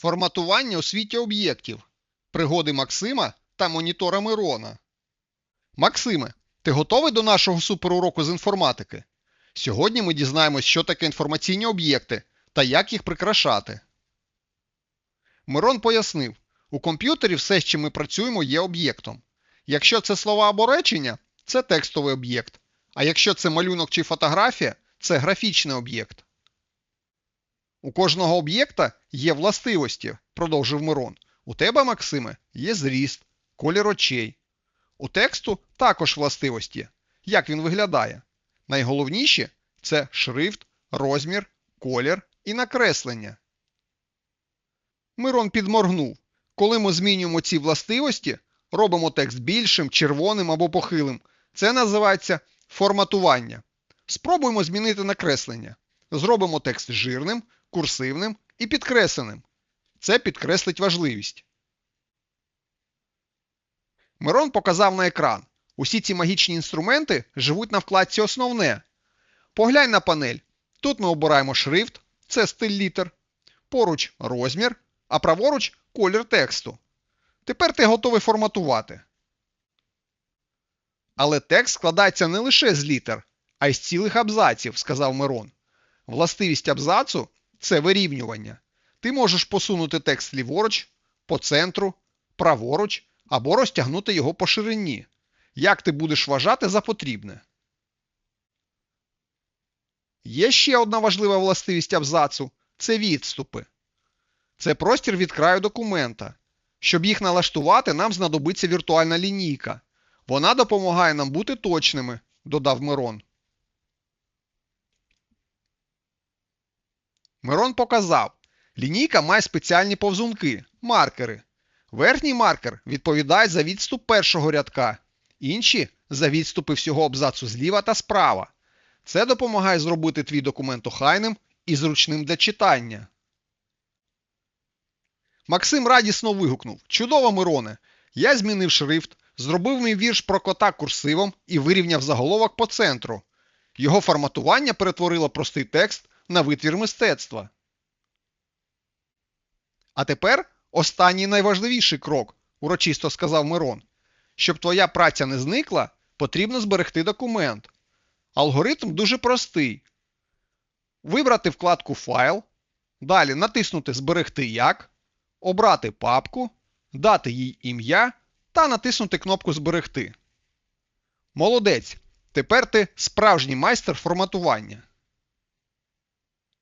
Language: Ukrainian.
Форматування у світі об'єктів. Пригоди Максима та монітора Мирона. Максиме, ти готовий до нашого суперуроку з інформатики? Сьогодні ми дізнаємось, що таке інформаційні об'єкти та як їх прикрашати. Мирон пояснив, у комп'ютері все, з чим ми працюємо, є об'єктом. Якщо це слова або речення, це текстовий об'єкт. А якщо це малюнок чи фотографія, це графічний об'єкт. У кожного об'єкта є властивості, продовжив Мирон. У тебе, Максиме, є зріст, колір очей. У тексту також властивості. Як він виглядає? Найголовніші це шрифт, розмір, колір і накреслення. Мирон підморгнув. Коли ми змінюємо ці властивості, робимо текст більшим, червоним або похилим. Це називається форматування. Спробуємо змінити накреслення. Зробимо текст жирним, курсивним і підкресленим. Це підкреслить важливість. Мирон показав на екран. Усі ці магічні інструменти живуть на вкладці Основне. Поглянь на панель. Тут ми обираємо шрифт, це стиль літер, поруч розмір, а праворуч колір тексту. Тепер ти готовий форматувати. Але текст складається не лише з літер, а й з цілих абзаців, сказав Мирон. Властивість абзацу це вирівнювання. Ти можеш посунути текст ліворуч, по центру, праворуч або розтягнути його по ширині. Як ти будеш вважати за потрібне. Є ще одна важлива властивість абзацу це відступи. Це простір від краю документа. Щоб їх налаштувати, нам знадобиться віртуальна лінійка. Вона допомагає нам бути точними, додав Мирон. Мирон показав, лінійка має спеціальні повзунки маркери. Верхній маркер відповідає за відступ першого рядка, інші за відступи всього абзацу зліва та справа. Це допомагає зробити твій документ охайним і зручним для читання. Максим радісно вигукнув Чудово, Мироне! Я змінив шрифт, зробив мій вірш про кота курсивом і вирівняв заголовок по центру. Його форматування перетворило простий текст на витвір мистецтва. А тепер останній найважливіший крок, урочисто сказав Мирон. Щоб твоя праця не зникла, потрібно зберегти документ. Алгоритм дуже простий. Вибрати вкладку Файл, далі натиснути Зберегти як, обрати папку, дати їй ім'я та натиснути кнопку Зберегти. Молодець! Тепер ти справжній майстер форматування.